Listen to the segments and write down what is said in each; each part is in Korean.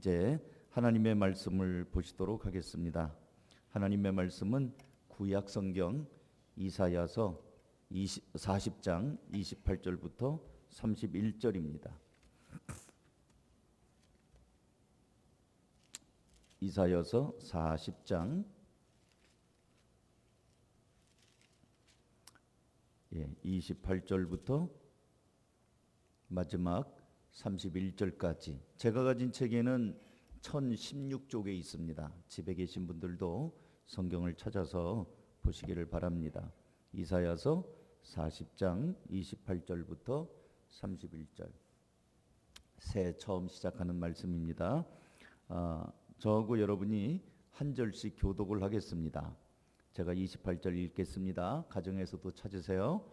이제 하나님의 말씀을 보시도록 하겠습니다. 하나님의 말씀은 구약 성경 이사야서 20, 40장 28절부터 31절입니다. 이사여서 40장 예, 28절부터 마지막 31절까지 제가 가진 책에는 1016쪽에 있습니다. 집에 계신 분들도 성경을 찾아서 보시기를 바랍니다. 이사야서 40장 28절부터 31절 새 처음 시작하는 말씀입니다. 아, 저하고 여러분이 한 절씩 교독을 하겠습니다. 제가 28절 읽겠습니다. 가정에서도 찾으세요.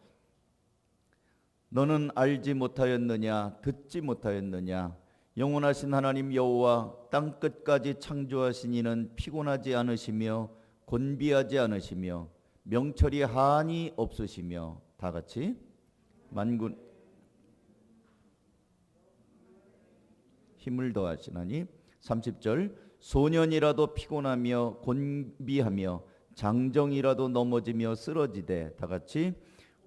너는 알지 못하였느냐 듣지 못하였느냐? 영원하신 하나님 여호와 땅 끝까지 창조하신 이는 피곤하지 않으시며 곤비하지 않으시며 명철이 한이 없으시며. 다 같이 만군. 힘을 더하시나니 30절. 소년이라도 피곤하며 곤비하며 장정이라도 넘어지며 쓰러지되. 다 같이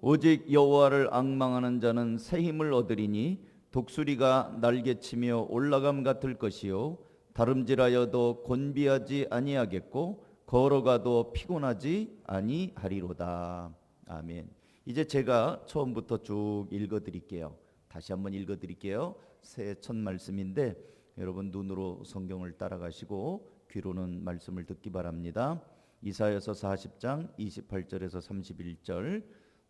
오직 여호와를 앙망하는 자는 새 힘을 얻으리니 독수리가 날개치며 올라감 같을 것이요 다름질하여도 곤비하지 아니하겠고 걸어가도 피곤하지 아니하리로다. 아멘. 이제 제가 처음부터 쭉 읽어 드릴게요. 다시 한번 읽어 드릴게요. 새첫 말씀인데 여러분 눈으로 성경을 따라가시고 귀로는 말씀을 듣기 바랍니다. 이사여서 40장 28절에서 31절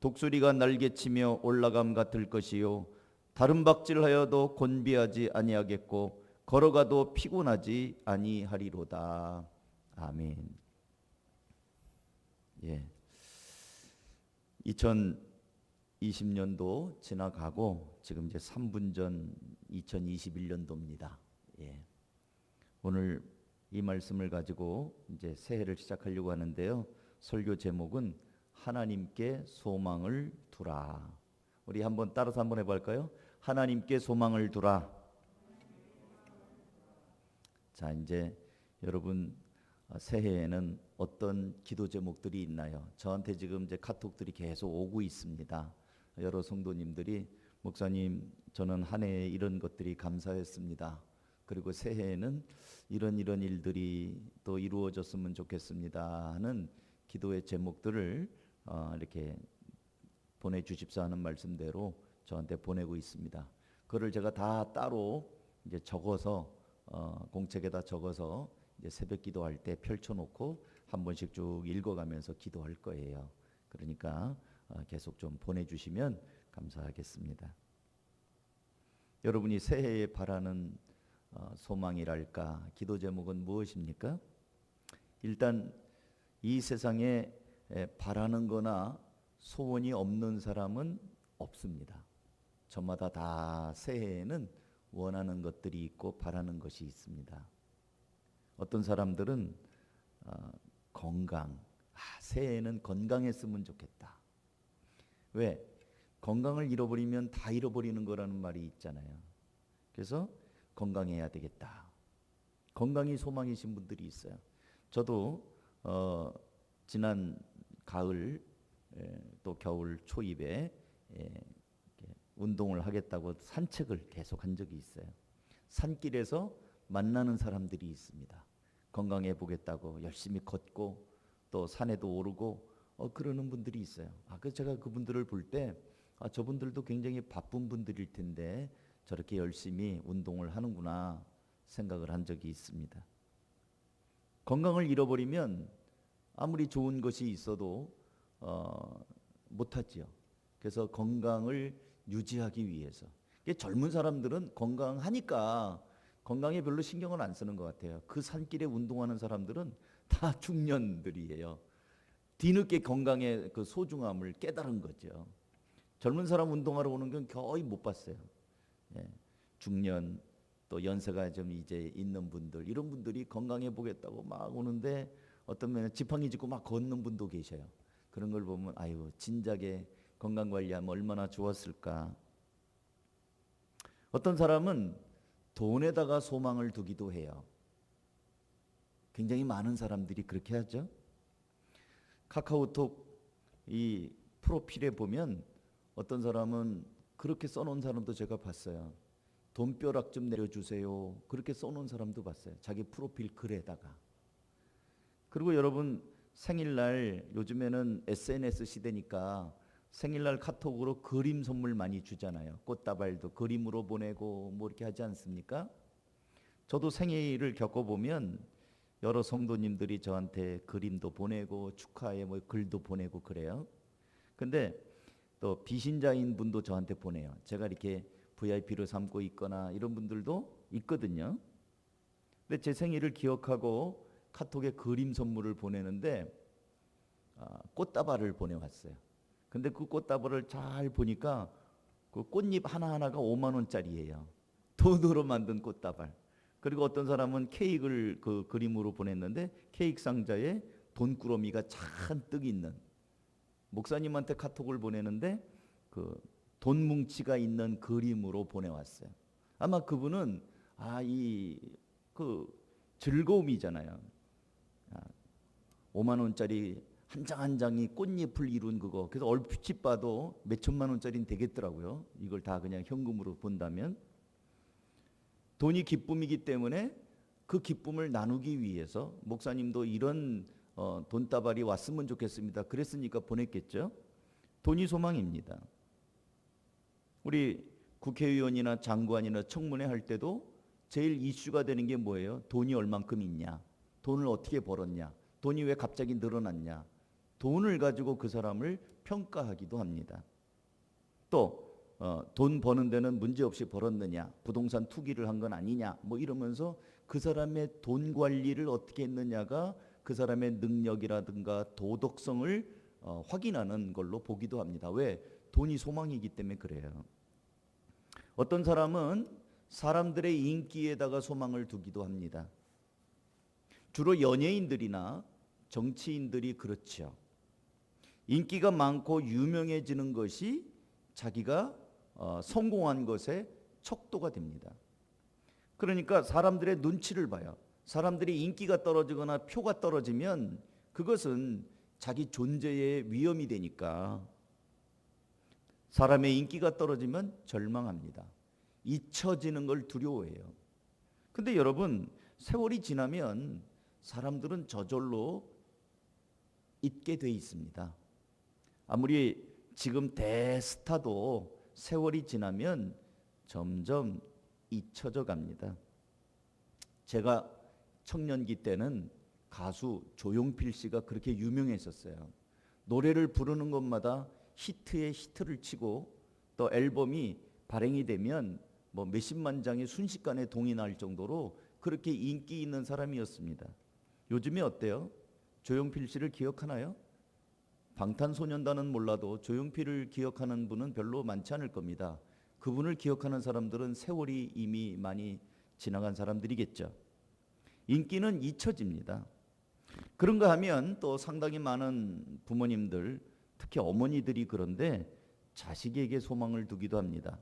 독수리가 날개치며 올라감 같을 것이요 다른 박질하여도 곤비하지 아니하겠고 걸어가도 피곤하지 아니하리로다. 아멘. 예. 2020년도 지나가고 지금 이제 3분 전 2021년도입니다. 예. 오늘 이 말씀을 가지고 이제 새해를 시작하려고 하는데요. 설교 제목은 하나님께 소망을 두라. 우리 한번 따라서 한번 해볼까요? 하나님께 소망을 두라. 자, 이제 여러분 어, 새해에는 어떤 기도 제목들이 있나요? 저한테 지금 이제 카톡들이 계속 오고 있습니다. 여러 성도님들이 목사님 저는 한 해에 이런 것들이 감사했습니다. 그리고 새해에는 이런 이런 일들이 또 이루어졌으면 좋겠습니다 하는 기도의 제목들을 어, 이렇게 보내주십사 하는 말씀대로 저한테 보내고 있습니다. 그를 제가 다 따로 이제 적어서 어, 공책에다 적어서 이제 새벽 기도할 때 펼쳐놓고 한 번씩 쭉 읽어가면서 기도할 거예요. 그러니까 어, 계속 좀 보내주시면 감사하겠습니다. 여러분이 새해에 바라는 어, 소망이랄까 기도 제목은 무엇입니까? 일단 이 세상에 바라는 거나 소원이 없는 사람은 없습니다. 저마다 다 새해에는 원하는 것들이 있고 바라는 것이 있습니다. 어떤 사람들은 어, 건강, 아, 새해에는 건강했으면 좋겠다. 왜? 건강을 잃어버리면 다 잃어버리는 거라는 말이 있잖아요. 그래서 건강해야 되겠다. 건강이 소망이신 분들이 있어요. 저도 어, 지난 가을 에, 또 겨울 초입에 에, 운동을 하겠다고 산책을 계속 한 적이 있어요. 산길에서 만나는 사람들이 있습니다. 건강해 보겠다고 열심히 걷고 또 산에도 오르고 어, 그러는 분들이 있어요. 아, 그래서 제가 그분들을 볼때 아, 저분들도 굉장히 바쁜 분들일 텐데 저렇게 열심히 운동을 하는구나 생각을 한 적이 있습니다. 건강을 잃어버리면 아무리 좋은 것이 있어도 어, 못하지요. 그래서 건강을 유지하기 위해서 젊은 사람들은 건강하니까 건강에 별로 신경을 안 쓰는 것 같아요. 그 산길에 운동하는 사람들은 다 중년들이에요. 뒤늦게 건강의 그 소중함을 깨달은 거죠. 젊은 사람 운동하러 오는 건 거의 못 봤어요. 예. 중년 또 연세가 좀 이제 있는 분들 이런 분들이 건강해 보겠다고 막 오는데 어떤 면에 지팡이 짚고 막 걷는 분도 계셔요. 그런 걸 보면 아유 진작에 건강 관리하면 얼마나 좋았을까. 어떤 사람은 돈에다가 소망을 두기도 해요. 굉장히 많은 사람들이 그렇게 하죠. 카카오톡 이 프로필에 보면 어떤 사람은 그렇게 써놓은 사람도 제가 봤어요. 돈벼락 좀 내려주세요. 그렇게 써놓은 사람도 봤어요. 자기 프로필 글에다가. 그리고 여러분 생일날 요즘에는 SNS 시대니까 생일날 카톡으로 그림 선물 많이 주잖아요. 꽃다발도 그림으로 보내고 뭐 이렇게 하지 않습니까? 저도 생일을 겪어보면 여러 성도님들이 저한테 그림도 보내고 축하해 뭐 글도 보내고 그래요. 근데 또 비신자인 분도 저한테 보내요. 제가 이렇게 VIP로 삼고 있거나 이런 분들도 있거든요. 근데 제 생일을 기억하고 카톡에 그림 선물을 보내는데 아, 꽃다발을 보내왔어요. 근데 그 꽃다발을 잘 보니까 그 꽃잎 하나하나가 5만 원짜리예요. 돈으로 만든 꽃다발. 그리고 어떤 사람은 케이크를 그 그림으로 보냈는데 케이크 상자에 돈꾸러미가 잔뜩 있는 목사님한테 카톡을 보내는데 그 돈 뭉치가 있는 그림으로 보내왔어요. 아마 그분은 아 이 그 즐거움이잖아요. 아, 5만 원짜리 한 장 한 장이 꽃잎을 이룬 그거. 그래서 얼핏 봐도 몇 천만 원짜리는 되겠더라고요. 이걸 다 그냥 현금으로 본다면 돈이 기쁨이기 때문에 그 기쁨을 나누기 위해서 목사님도 이런 어, 돈다발이 왔으면 좋겠습니다. 그랬으니까 보냈겠죠. 돈이 소망입니다. 우리 국회의원이나 장관이나 청문회 할 때도 제일 이슈가 되는 게 뭐예요? 돈이 얼만큼 있냐? 돈을 어떻게 벌었냐? 돈이 왜 갑자기 늘어났냐? 돈을 가지고 그 사람을 평가하기도 합니다. 또 어, 돈 버는 데는 문제 없이 벌었느냐, 부동산 투기를 한 건 아니냐, 뭐 이러면서 그 사람의 돈 관리를 어떻게 했느냐가 그 사람의 능력이라든가 도덕성을 어, 확인하는 걸로 보기도 합니다. 왜? 돈이 소망이기 때문에 그래요. 어떤 사람은 사람들의 인기에다가 소망을 두기도 합니다. 주로 연예인들이나 정치인들이 그렇죠. 인기가 많고 유명해지는 것이 자기가 어, 성공한 것의 척도가 됩니다. 그러니까 사람들의 눈치를 봐요. 사람들이 인기가 떨어지거나 표가 떨어지면 그것은 자기 존재의 위험이 되니까 사람의 인기가 떨어지면 절망합니다. 잊혀지는 걸 두려워해요. 근데 여러분, 세월이 지나면 사람들은 저절로 잊게 돼 있습니다. 아무리 지금 대스타도 세월이 지나면 점점 잊혀져 갑니다. 제가 청년기 때는 가수 조용필 씨가 그렇게 유명했었어요. 노래를 부르는 것마다 히트에 히트를 치고 또 앨범이 발행이 되면 뭐 몇십만 장이 순식간에 동인할 정도로 그렇게 인기 있는 사람이었습니다. 요즘에 어때요? 조용필 씨를 기억하나요? 방탄소년단은 몰라도 조용필을 기억하는 분은 별로 많지 않을 겁니다. 그분을 기억하는 사람들은 세월이 이미 많이 지나간 사람들이겠죠. 인기는 잊혀집니다. 그런가 하면 또 상당히 많은 부모님들, 특히 어머니들이 그런데 자식에게 소망을 두기도 합니다.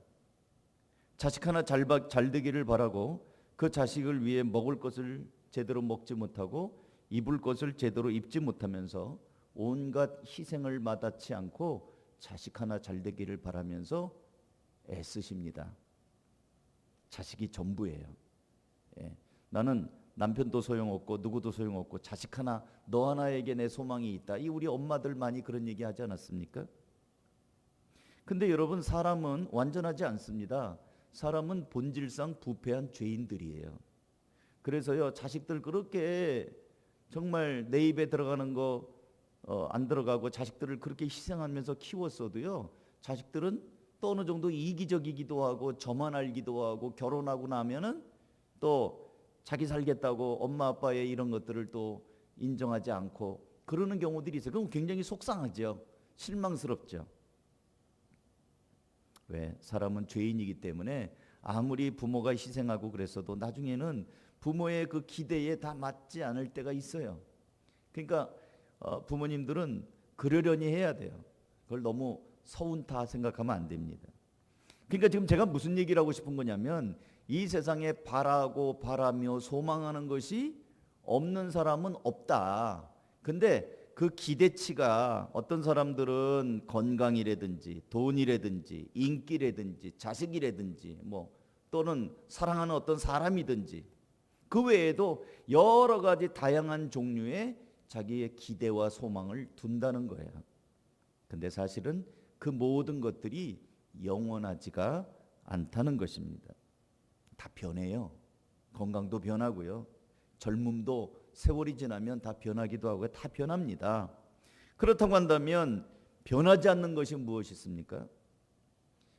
자식 하나 잘, 잘 되기를 바라고 그 자식을 위해 먹을 것을 제대로 먹지 못하고 입을 것을 제대로 입지 못하면서 온갖 희생을 마다치 않고 자식 하나 잘 되기를 바라면서 애쓰십니다. 자식이 전부예요. 예. 나는 남편도 소용없고 누구도 소용없고 자식 하나 너 하나에게 내 소망이 있다. 이 우리 엄마들 많이 그런 얘기 하지 않았습니까? 근데 여러분 사람은 완전하지 않습니다. 사람은 본질상 부패한 죄인들이에요. 그래서요 자식들 그렇게 정말 내 입에 들어가는 거 어, 안 들어가고 자식들을 그렇게 희생하면서 키웠어도요 자식들은 또 어느 정도 이기적이기도 하고 저만 알기도 하고 결혼하고 나면은 또 자기 살겠다고 엄마 아빠의 이런 것들을 또 인정하지 않고 그러는 경우들이 있어요. 그럼 굉장히 속상하죠. 실망스럽죠. 왜? 사람은 죄인이기 때문에 아무리 부모가 희생하고 그랬어도 나중에는 부모의 그 기대에 다 맞지 않을 때가 있어요. 그러니까 어, 부모님들은 그러려니 해야 돼요. 그걸 너무 서운다 생각하면 안 됩니다. 그러니까 지금 제가 무슨 얘기를 하고 싶은 거냐면 이 세상에 바라고 바라며 소망하는 것이 없는 사람은 없다. 근데 그 기대치가 어떤 사람들은 건강이라든지 돈이라든지 인기라든지 자식이라든지 뭐 또는 사랑하는 어떤 사람이든지 그 외에도 여러 가지 다양한 종류의 자기의 기대와 소망을 둔다는 거예요. 근데 사실은 그 모든 것들이 영원하지가 않다는 것입니다. 다 변해요. 건강도 변하고요. 젊음도 세월이 지나면 다 변하기도 하고 다 변합니다. 그렇다고 한다면 변하지 않는 것이 무엇이 있습니까?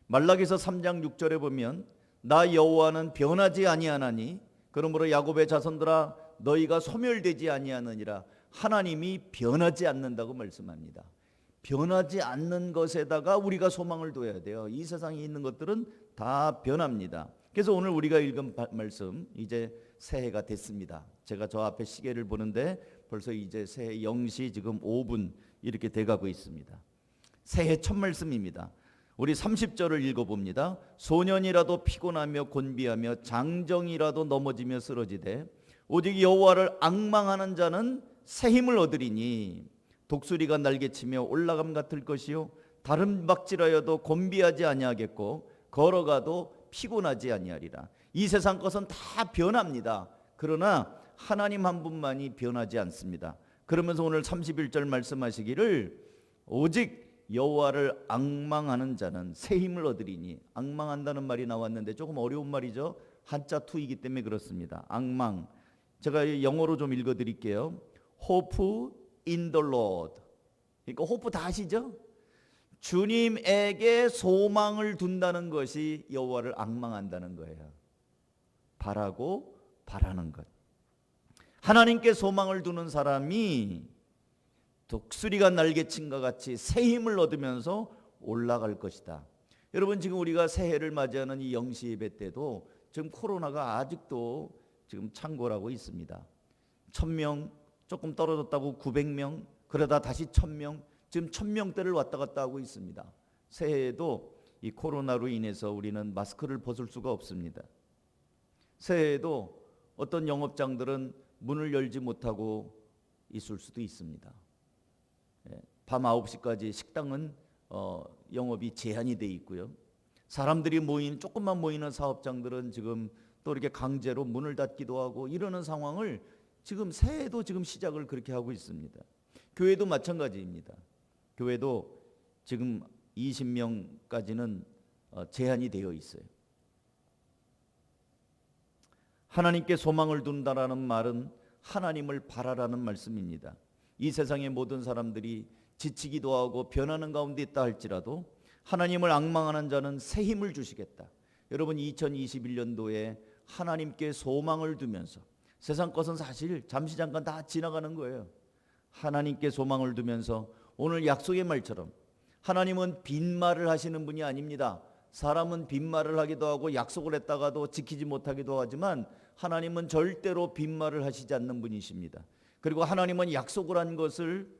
말라기서 3장 6절에 보면 나 여호와는 변하지 아니하나니 그러므로 야곱의 자손들아 너희가 소멸되지 아니하느니라 하나님이 변하지 않는다고 말씀합니다. 변하지 않는 것에다가 우리가 소망을 둬야 돼요. 이 세상에 있는 것들은 다 변합니다. 그래서 오늘 우리가 읽은 바- 말씀 이제 새해가 됐습니다. 제가 저 앞에 시계를 보는데 벌써 이제 새해 0시 지금 5분 이렇게 돼 가고 있습니다. 새해 첫 말씀입니다. 우리 30절을 읽어봅니다. 소년이라도 피곤하며 곤비하며 장정이라도 넘어지며 쓰러지되 오직 여호와를 악망하는 자는 새 힘을 얻으리니 독수리가 날개치며 올라감 같을 것이요 다른 박질하여도 곤비하지 아니하겠고 걸어가도 피곤하지 아니하리라. 이 세상 것은 다 변합니다. 그러나 하나님 한 분만이 변하지 않습니다. 그러면서 오늘 31절 말씀하시기를 오직 여호와를 악망하는 자는 새 힘을 얻으리니 악망한다는 말이 나왔는데 조금 어려운 말이죠. 한자 투이기 때문에 그렇습니다. 악망. 제가 영어로 좀 읽어 드릴게요. hope in the Lord. 그러니까 hope 다 아시죠? 주님에게 소망을 둔다는 것이 여호와를 악망한다는 거예요. 바라고 바라는 것. 하나님께 소망을 두는 사람이 독수리가 날개친과 같이 새 힘을 얻으면서 올라갈 것이다. 여러분 지금 우리가 새해를 맞이하는 이 영시 예배 때도 지금 코로나가 아직도 지금 창궐하고 있습니다. 천명 조금 떨어졌다고 900명 그러다 다시 1000명 지금 1000명대를 왔다 갔다 하고 있습니다. 새해에도 이 코로나로 인해서 우리는 마스크를 벗을 수가 없습니다. 새해에도 어떤 영업장들은 문을 열지 못하고 있을 수도 있습니다. 예, 밤 9시까지 식당은 어, 영업이 제한이 돼 있고요. 사람들이 모이는 조금만 모이는 사업장들은 지금 또 이렇게 강제로 문을 닫기도 하고 이러는 상황을 지금 새해도 지금 시작을 그렇게 하고 있습니다. 교회도 마찬가지입니다. 교회도 지금 20명까지는 어, 제한이 되어 있어요. 하나님께 소망을 둔다라는 말은 하나님을 바라라는 말씀입니다. 이 세상의 모든 사람들이 지치기도 하고 변하는 가운데 있다 할지라도 하나님을 악망하는 자는 새 힘을 주시겠다. 여러분 2021년도에 하나님께 소망을 두면서 세상 것은 사실 잠시 잠깐 다 지나가는 거예요. 하나님께 소망을 두면서 오늘 약속의 말처럼 하나님은 빈말을 하시는 분이 아닙니다. 사람은 빈말을 하기도 하고 약속을 했다가도 지키지 못하기도 하지만 하나님은 절대로 빈말을 하시지 않는 분이십니다. 그리고 하나님은 약속을 한 것을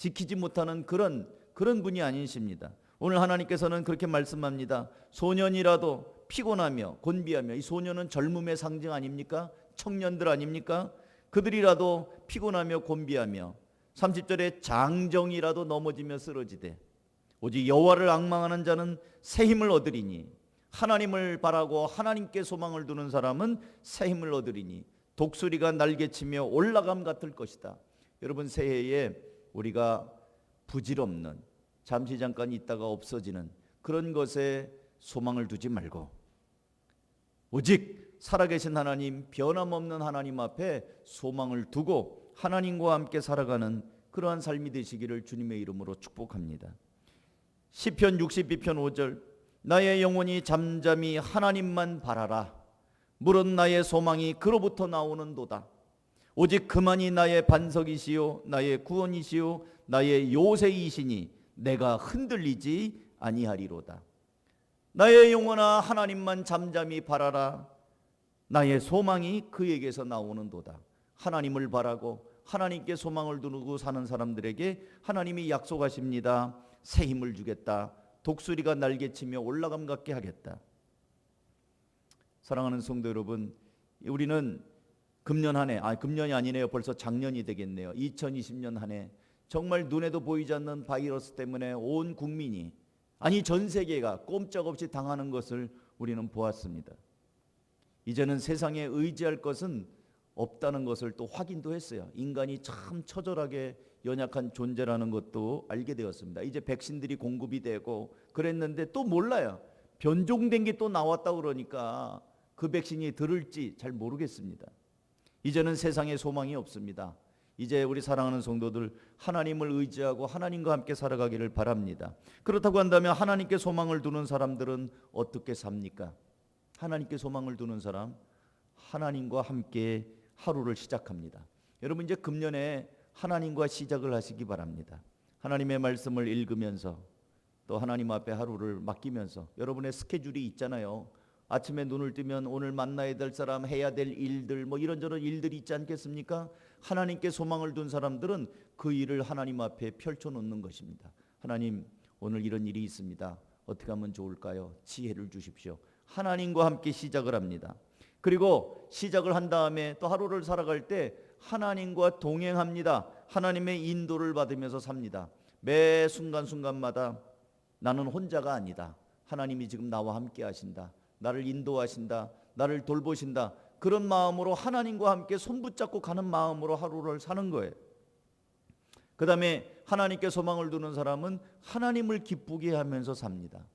지키지 못하는 그런 그런 분이 아니십니다. 오늘 하나님께서는 그렇게 말씀합니다. 소년이라도 피곤하며 곤비하며 이 소년은 젊음의 상징 아닙니까? 청년들 아닙니까? 그들이라도 피곤하며 곤비하며 30절에 장정이라도 넘어지며 쓰러지되 오직 여호와를 악망하는 자는 새 힘을 얻으리니 하나님을 바라고 하나님께 소망을 두는 사람은 새 힘을 얻으리니 독수리가 날개치며 올라감 같을 것이다. 여러분 새해에 우리가 부질없는 잠시 잠깐 있다가 없어지는 그런 것에 소망을 두지 말고 오직 살아계신 하나님 변함없는 하나님 앞에 소망을 두고 하나님과 함께 살아가는 그러한 삶이 되시기를 주님의 이름으로 축복합니다. 시편 62편 5절 나의 영혼이 잠잠히 하나님만 바라라 물은 나의 소망이 그로부터 나오는도다 오직 그만이 나의 반석이시요 나의 구원이시요 나의 요새이시니 내가 흔들리지 아니하리로다. 나의 영혼아 하나님만 잠잠히 바라라. 나의 소망이 그에게서 나오는도다. 하나님을 바라고 하나님께 소망을 두고 사는 사람들에게 하나님이 약속하십니다. 새 힘을 주겠다. 독수리가 날개치며 올라감 같게 하겠다. 사랑하는 성도 여러분, 우리는 금년 한 해, 아 금년이 아니네요. 벌써 작년이 되겠네요. 2020년 한 해 정말 눈에도 보이지 않는 바이러스 때문에 온 국민이 아니 전 세계가 꼼짝없이 당하는 것을 우리는 보았습니다. 이제는 세상에 의지할 것은 없다는 것을 또 확인도 했어요. 인간이 참 처절하게 연약한 존재라는 것도 알게 되었습니다. 이제 백신들이 공급이 되고 그랬는데 또 몰라요. 변종된 게 또 나왔다 그러니까 그 백신이 들을지 잘 모르겠습니다. 이제는 세상에 소망이 없습니다. 이제 우리 사랑하는 성도들 하나님을 의지하고 하나님과 함께 살아가기를 바랍니다. 그렇다고 한다면 하나님께 소망을 두는 사람들은 어떻게 삽니까? 하나님께 소망을 두는 사람 하나님과 함께 하루를 시작합니다. 여러분 이제 금년에 하나님과 시작을 하시기 바랍니다. 하나님의 말씀을 읽으면서 또 하나님 앞에 하루를 맡기면서 여러분의 스케줄이 있잖아요. 아침에 눈을 뜨면 오늘 만나야 될 사람, 해야 될 일들, 뭐 이런저런 일들이 있지 않겠습니까? 하나님께 소망을 둔 사람들은 그 일을 하나님 앞에 펼쳐 놓는 것입니다. 하나님, 오늘 이런 일이 있습니다. 어떻게 하면 좋을까요? 지혜를 주십시오. 하나님과 함께 시작을 합니다. 그리고 시작을 한 다음에 또 하루를 살아갈 때 하나님과 동행합니다. 하나님의 인도를 받으면서 삽니다. 매 순간순간마다 나는 혼자가 아니다. 하나님이 지금 나와 함께 하신다. 나를 인도하신다. 나를 돌보신다. 그런 마음으로 하나님과 함께 손붙잡고 가는 마음으로 하루를 사는 거예요. 그 다음에 하나님께 소망을 두는 사람은 하나님을 기쁘게 하면서 삽니다.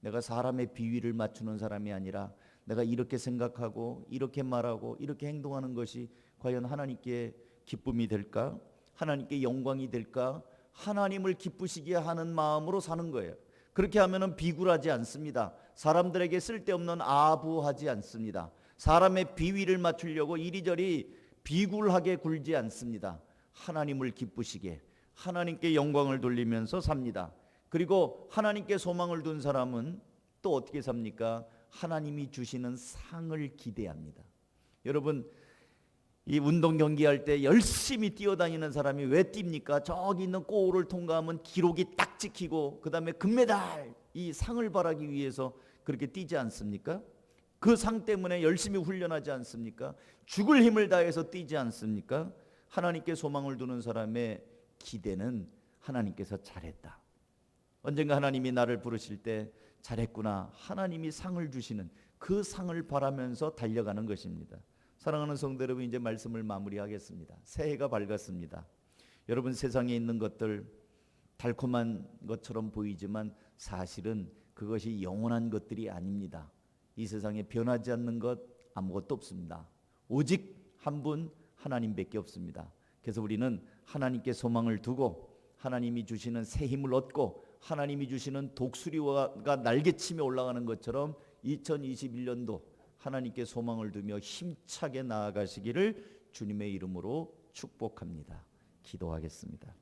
내가 사람의 비위를 맞추는 사람이 아니라 내가 이렇게 생각하고 이렇게 말하고 이렇게 행동하는 것이 과연 하나님께 기쁨이 될까? 하나님께 영광이 될까? 하나님을 기쁘시게 하는 마음으로 사는 거예요. 그렇게 하면은 비굴하지 않습니다. 사람들에게 쓸데없는 아부하지 않습니다. 사람의 비위를 맞추려고 이리저리 비굴하게 굴지 않습니다. 하나님을 기쁘시게 하나님께 영광을 돌리면서 삽니다. 그리고 하나님께 소망을 둔 사람은 또 어떻게 삽니까? 하나님이 주시는 상을 기대합니다. 여러분 이 운동 경기할 때 열심히 뛰어다니는 사람이 왜 뜁니까? 저기 있는 꼬우를 통과하면 기록이 딱 찍히고 그 다음에 금메달 이 상을 바라기 위해서 그렇게 뛰지 않습니까? 그 상 때문에 열심히 훈련하지 않습니까? 죽을 힘을 다해서 뛰지 않습니까? 하나님께 소망을 두는 사람의 기대는 하나님께서 잘했다. 언젠가 하나님이 나를 부르실 때 잘했구나. 하나님이 상을 주시는 그 상을 바라면서 달려가는 것입니다. 사랑하는 성도 여러분 이제 말씀을 마무리하겠습니다. 새해가 밝았습니다. 여러분 세상에 있는 것들 달콤한 것처럼 보이지만 사실은 그것이 영원한 것들이 아닙니다. 이 세상에 변하지 않는 것 아무것도 없습니다. 오직 한 분 하나님밖에 없습니다. 그래서 우리는 하나님께 소망을 두고 하나님이 주시는 새 힘을 얻고 하나님이 주시는 독수리가 날개치며 올라가는 것처럼 2021년도 하나님께 소망을 두며 힘차게 나아가시기를 주님의 이름으로 축복합니다. 기도하겠습니다.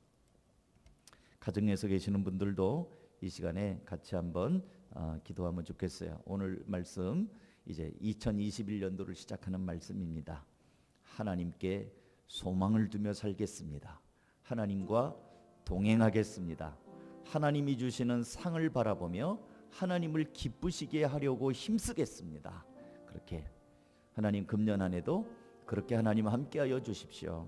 가정에서 계시는 분들도 이 시간에 같이 한번 어, 기도하면 좋겠어요. 오늘 말씀 이제 2021년도를 시작하는 말씀입니다. 하나님께 소망을 두며 살겠습니다. 하나님과 동행하겠습니다. 하나님이 주시는 상을 바라보며 하나님을 기쁘시게 하려고 힘쓰겠습니다. 그렇게 하나님 금년 한 해도 그렇게 하나님 함께하여 주십시오.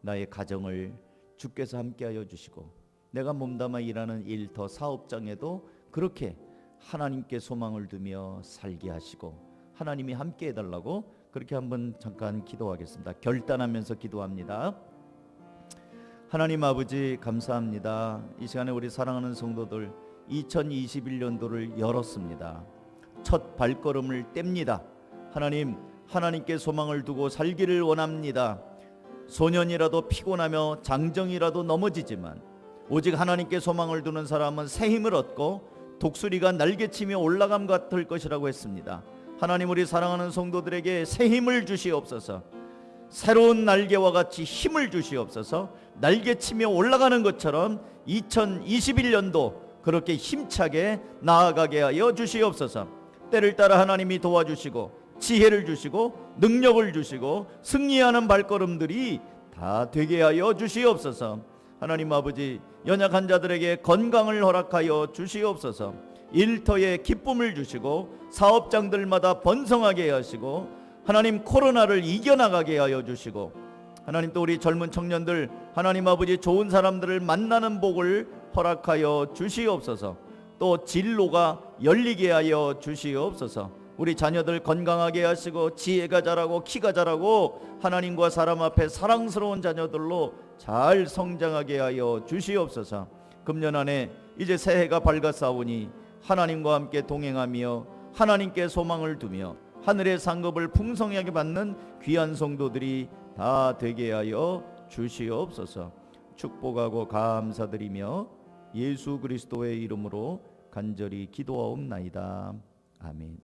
나의 가정을 주께서 함께하여 주시고 내가 몸담아 일하는 일더 사업장에도 그렇게 하나님께 소망을 두며 살게 하시고 하나님이 함께 해달라고 그렇게 한번 잠깐 기도하겠습니다. 결단하면서 기도합니다. 하나님 아버지 감사합니다. 이 시간에 우리 사랑하는 성도들 2021년도를 열었습니다. 첫 발걸음을 뗍니다. 하나님, 하나님께 소망을 두고 살기를 원합니다. 소년이라도 피곤하며 장정이라도 넘어지지만 오직 하나님께 소망을 두는 사람은 새 힘을 얻고 독수리가 날개치며 올라감 같을 것이라고 했습니다. 하나님 우리 사랑하는 성도들에게 새 힘을 주시옵소서. 새로운 날개와 같이 힘을 주시옵소서 날개치며 올라가는 것처럼 2021년도 그렇게 힘차게 나아가게 하여 주시옵소서 때를 따라 하나님이 도와주시고 지혜를 주시고 능력을 주시고 승리하는 발걸음들이 다 되게 하여 주시옵소서. 하나님 아버지 연약한 자들에게 건강을 허락하여 주시옵소서. 일터에 기쁨을 주시고 사업장들마다 번성하게 하시고 하나님 코로나를 이겨나가게 하여 주시고 하나님 또 우리 젊은 청년들 하나님 아버지 좋은 사람들을 만나는 복을 허락하여 주시옵소서. 또 진로가 열리게 하여 주시옵소서 우리 자녀들 건강하게 하시고 지혜가 자라고 키가 자라고 하나님과 사람 앞에 사랑스러운 자녀들로 잘 성장하게 하여 주시옵소서. 금년 안에 이제 새해가 밝아싸우니 하나님과 함께 동행하며 하나님께 소망을 두며 하늘의 상급을 풍성하게 받는 귀한 성도들이 다 되게 하여 주시옵소서. 축복하고 감사드리며 예수 그리스도의 이름으로 간절히 기도하옵나이다. 아멘.